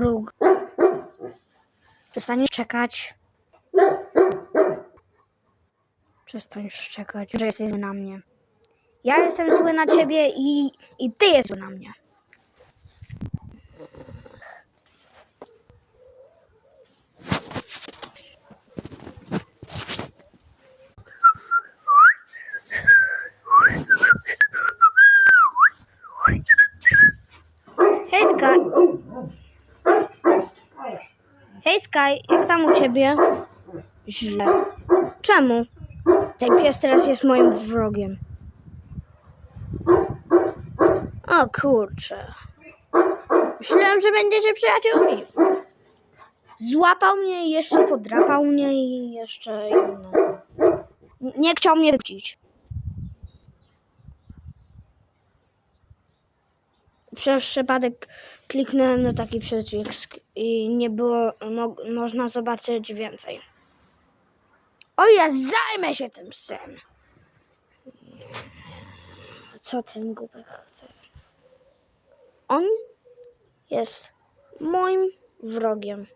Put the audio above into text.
Brug. Przestaniesz czekać. Przestań szczekać, że jesteś zły na mnie. Ja jestem zły na ciebie i, i ty jesteś zły na mnie. Hej Sky. Hej Sky, jak tam u ciebie? Źle. Czemu? Ten pies teraz jest moim wrogiem. O kurczę. Myślałem, że będziecie przyjaciółmi. Złapał mnie i jeszcze podrapał mnie i jeszcze inne. Nie chciał mnie wrócić. Przez przypadek kliknąłem na taki przycisk i nie było mo można zobaczyć więcej. O, ja zajmę się tym psem. Co ten głupek chce? On jest moim wrogiem.